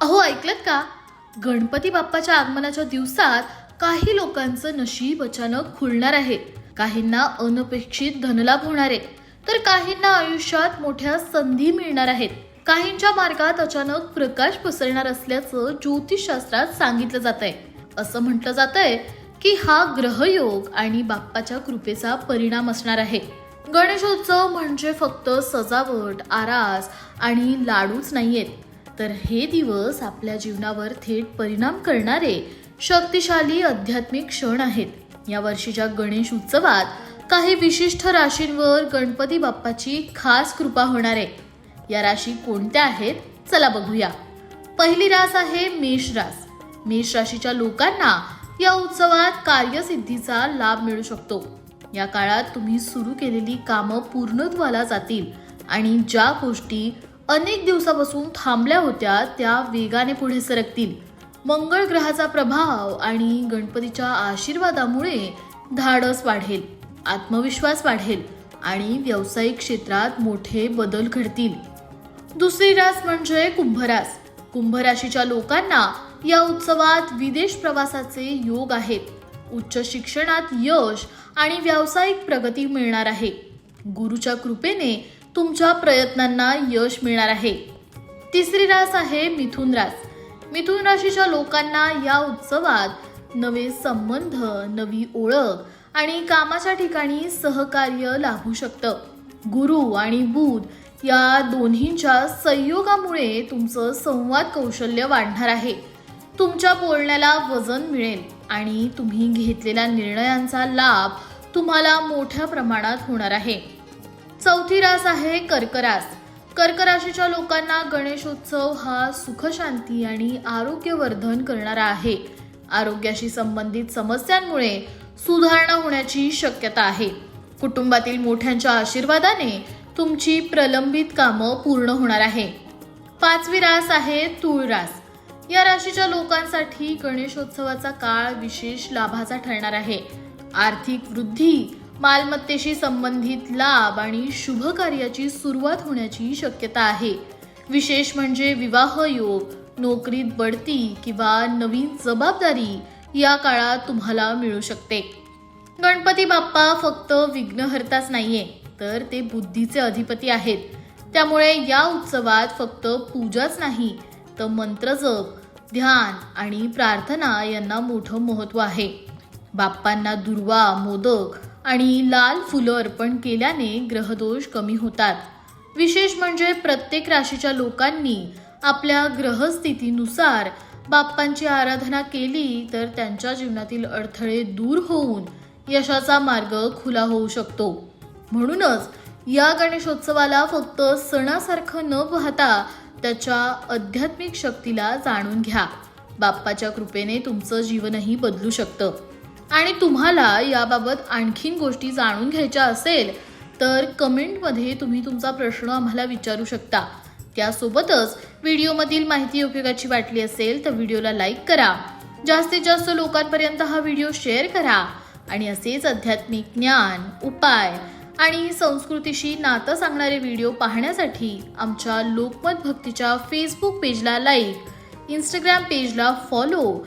अहो ऐकलत का? गणपती बाप्पाच्या आगमनाच्या दिवसात काही लोकांचं नशीब अचानक खुलणार आहे. काहींना अनपेक्षित धनलाभ होणार आहे. तर काहींना आयुष्यात मोठ्या संधी मिळणार आहेत. काहींच्या मार्गात अचानक प्रकाश पसरणार असल्याचं ज्योतिषशास्त्रात सांगितलं जात आहे असं म्हटलं जात आहे की हा ग्रहयोग आणि बाप्पाच्या कृपेचा परिणाम असणार आहे. गणेशोत्सव म्हणजे फक्त सजावट आरास आणि लाडूच नाहीयेत. तर हे दिवस आपल्या जीवनावर थेट परिणाम करणारे शक्तिशाली आध्यात्मिक क्षण आहेत. या वर्षीच्या गणेश उत्सवात काही विशिष्ट राशींवर गणपती बाप्पाची खास कृपा होणार आहे. या राशी कोणत्या आहेत? चला बघूया. पहिली रास आहे मेष रास. मेष राशीच्या लोकांना या उत्सवात कार्यसिद्धीचा लाभ मिळू शकतो. या काळात तुम्ही सुरू केलेली कामं पूर्णत्वाला जातील आणि ज्या गोष्टी अनेक दिवसापासून थांबल्या होत्या त्या वेगाने पुढे सरकतील. मंगळ ग्रहाचा प्रभाव आणि गणपतीच्या आशीर्वादामुळे धाडस वाढेल आत्मविश्वास वाढेल आणि व्यावसायिक क्षेत्रात मोठे बदल घडतील. दुसरी रास म्हणजे कुंभरास. कुंभ राशीच्या लोकांना या उत्सवात विदेश प्रवासाचे योग आहेत. उच्च शिक्षणात यश आणि व्यावसायिक प्रगती मिळणार आहे. गुरुच्या कृपेने तुमच्या प्रयत्नांना यश मिळणार आहे. तिसरी रास आहे मिथुन रास. मिथुन राशीच्या लोकांना या उत्सवात नवे संबंध नवी ओळख आणि कामाच्या ठिकाणी सहकार्य लाभू शकतं. गुरु आणि बुध या दोन्हींच्या संयोगामुळे तुमचं संवाद कौशल्य वाढणार आहे. तुमच्या बोलण्याला वजन मिळेल आणि तुम्ही घेतलेल्या निर्णयांचा लाभ तुम्हाला मोठ्या प्रमाणात होणार आहे. चौथी रास आहे कर्करास. कर्क राशीच्या लोकांना गणेशोत्सव हा सुखशांती आणि आरोग्यवर्धन करणारा आहे. आरोग्याशी संबंधित समस्यांमुळे सुधारणा होण्याची शक्यता आहे. कुटुंबातील मोठ्यांच्या आशीर्वादाने तुमची प्रलंबित कामं पूर्ण होणार आहे. पाचवी रास आहे तुळरास. या राशीच्या लोकांसाठी गणेशोत्सवाचा काळ विशेष लाभाचा ठरणार आहे. आर्थिक वृद्धी मालमत्तेशी संबंधित लाभ आणि शुभ कार्याची सुरुवात होण्याची शक्यता आहे. विशेष म्हणजे विवाह योग नोकरीत बढती किंवा नवीन जबाबदारी या काळात तुम्हाला मिळू शकते. गणपती बाप्पा फक्त विघ्नहर्ताच नाहीये तर ते बुद्धीचे अधिपती आहेत. त्यामुळे या उत्सवात फक्त पूजाच नाही तर मंत्रजप ध्यान आणि प्रार्थना यांना मोठं महत्त्व आहे. बाप्पांना दुर्वा मोदक आणि लाल फुलं अर्पण केल्याने ग्रहदोष कमी होतात. विशेष म्हणजे प्रत्येक राशीच्या लोकांनी आपल्या ग्रहस्थितीनुसार बाप्पांची आराधना केली तर त्यांच्या जीवनातील अडथळे दूर होऊन यशाचा मार्ग खुला होऊ शकतो. म्हणूनच या गणेशोत्सवाला फक्त सणासारखं न पाहता त्याच्या आध्यात्मिक शक्तीला जाणून घ्या. बाप्पाच्या कृपेने तुमचं जीवनही बदलू शकतं. आणि तुम्हाला याबाबत आणखीन गोष्टी जाणून घ्यायच्या असेल तर कमेंटमध्ये तुम्ही तुमचा प्रश्न आम्हाला विचारू शकता. त्यासोबतच व्हिडिओमधील माहिती उपयोगाची वाटली असेल तर व्हिडिओला लाईक करा. जास्तीत जास्त लोकांपर्यंत हा व्हिडिओ शेअर करा. आणि असेच आध्यात्मिक ज्ञान उपाय आणि संस्कृतीशी नातं सांगणारे व्हिडिओ पाहण्यासाठी आमच्या लोकमत भक्तीच्या फेसबुक पेजला लाईक इंस्टाग्राम पेजला फॉलो